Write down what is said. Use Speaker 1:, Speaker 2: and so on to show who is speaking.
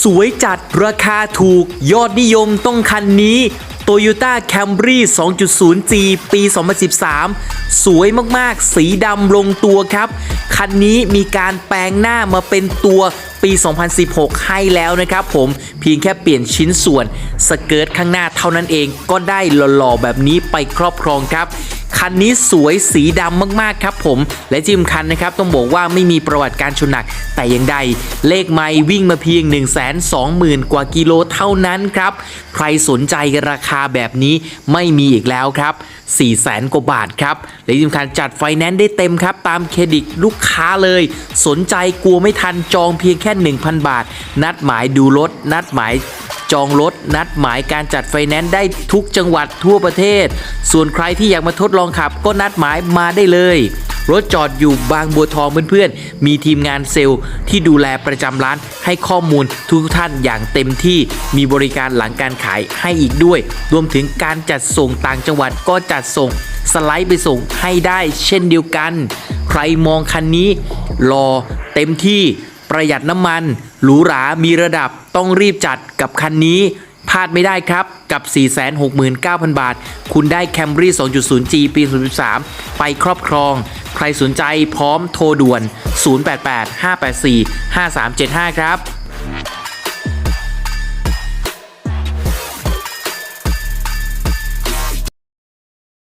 Speaker 1: สวยจัดราคาถูก ยอดนิยมต้องคันนี้ Toyota Camry 2.0G ปี 2013 สวยมากๆ สีดำลงตัวครับ คันนี้มีการแปลงหน้ามาเป็นตัวปี 2016 ให้แล้วนะครับผมเพียงแค่เปลี่ยนชิ้นส่วน สเกิร์ตข้างหน้าเท่านั้นเองก็ได้หล่อๆ แบบนี้ไปครอบครองครับ คันนี้สวยสีดำมากๆครับผม และจิมคันนะครับต้องบอกว่าไม่มีประวัติการชนหนัก แต่อย่างใด เลขไม่วิ่งมาเพียง 1 2 0 0 0 0 กว่ากิโลเท่านั้นครับ ใครสนใจราคาแบบนี้ไม่มีอีกแล้วครับ4 0 0แสนกว่าบาทครับและที่สำคัญจัดไฟแนนซ์ได้เต็มครับ ตามเครดิตลูกค้าเลย สนใจกลัวไม่ทันจองเพียงแค่ 1,000 บาท นัดหมายดูรถ นัดหมาย จองรถ นัดหมายการจัดไฟแนนซ์ได้ทุกจังหวัดทั่วประเทศ ส่วนใครที่อยากมาทดลองขับก็นัดหมายมาได้เลย รถจอดอยู่บางบัวทองเพื่อนๆ มีทีมงานเซลล์ที่ดูแลประจำร้านให้ข้อมูลทุกท่านอย่างเต็มที่ มีบริการหลังการขายให้อีกด้วย รวมถึงการจัดส่งต่างจังหวัดก็จัดส่งสไลด์ไปส่งให้ได้เช่นเดียวกัน ใครมองคันนี้รอเต็มที่ ประหยัดน้ำมัน หรูหรา มีระดับต้องรีบจัดกับคันนี้พลาดไม่ได้ครับกับ 469,000 บาท คุณได้ Camry 2.0G ปี 2013 ไปครอบครอง ใครสนใจพร้อมโทรด่วน 088 584 5375 ครับ